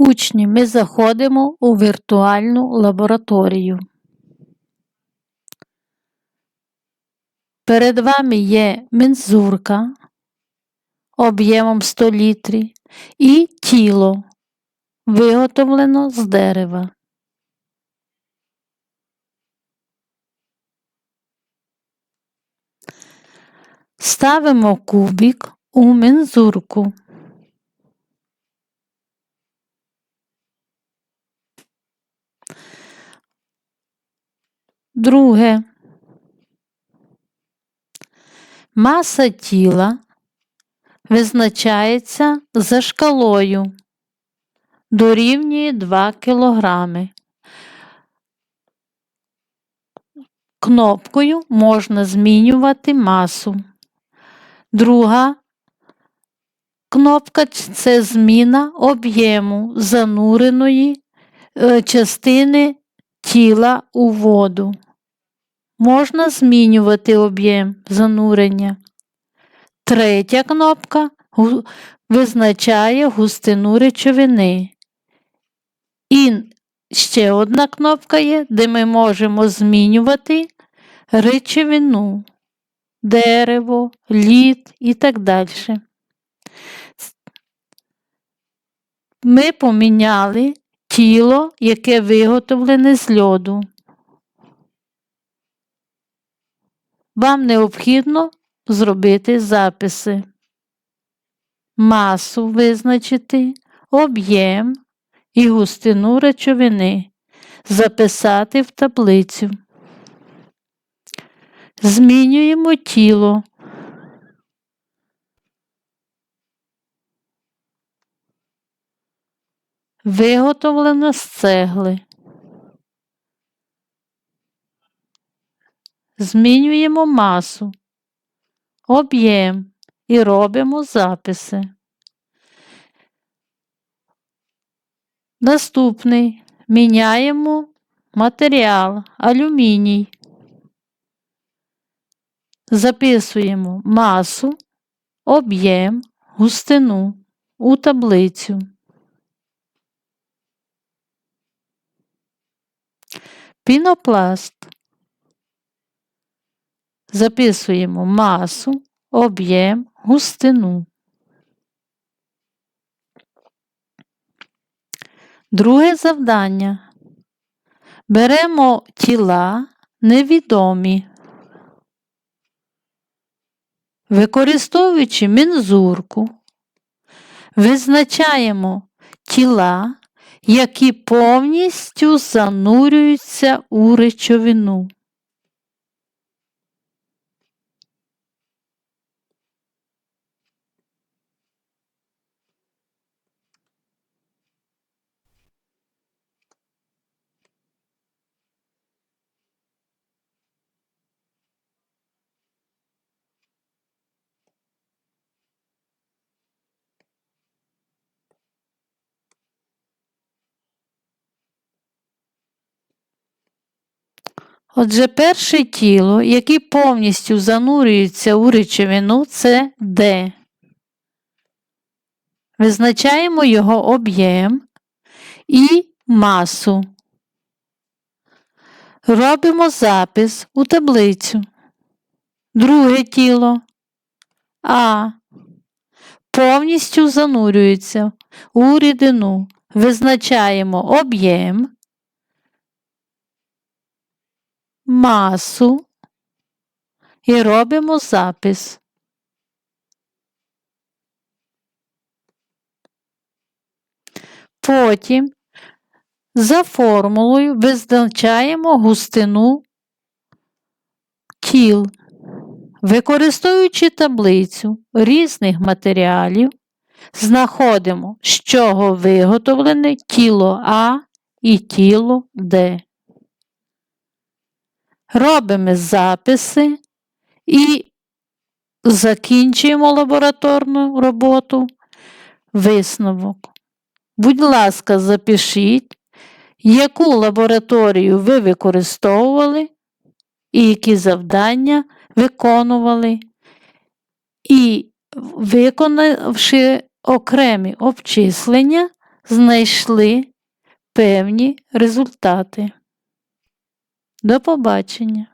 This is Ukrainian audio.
Учні, ми заходимо у віртуальну лабораторію. Перед вами є мензурка об'ємом 100 літрів і тіло, виготовлено з дерева. Ставимо кубик у мензурку. Друге. Маса тіла визначається за шкалою, дорівнює 2 кг. Кнопкою можна змінювати масу. Друга кнопка це зміна об'єму зануреної е, частини тіла у воду. Можна змінювати об'єм занурення. Третя кнопка визначає густину речовини. І ще одна кнопка є, де ми можемо змінювати речовину, дерево, лід і так далі. Ми поміняли тіло, яке виготовлене з льоду. Вам необхідно зробити записи, масу визначити, об'єм і густину речовини, записати в таблицю. Змінюємо тіло. Виготовлено з цегли. Змінюємо масу, об'єм і робимо записи. Наступний міняємо матеріал алюміній. Записуємо масу, об'єм, густину у таблицю. Пінопласт. Записуємо масу, об'єм, густину. Друге завдання. Беремо тіла невідомі, використовуючи мензурку, визначаємо тіла, які повністю занурюються у речовину. Отже, перше тіло, яке повністю занурюється у речовину, це D. Визначаємо його об'єм і масу. Робимо запис у таблицю. Друге тіло А. Повністю занурюється у рідину. Визначаємо об'єм масу і робимо запис. Потім за формулою визначаємо густину тіл, використовуючи таблицю різних матеріалів, знаходимо, з чого виготовлене тіло А і тіло Д робимо записи і закінчуємо лабораторну роботу, висновок. Будь ласка, запишіть, яку лабораторію ви використовували і які завдання виконували, і виконавши окремі обчислення, знайшли певні результати. До побачення!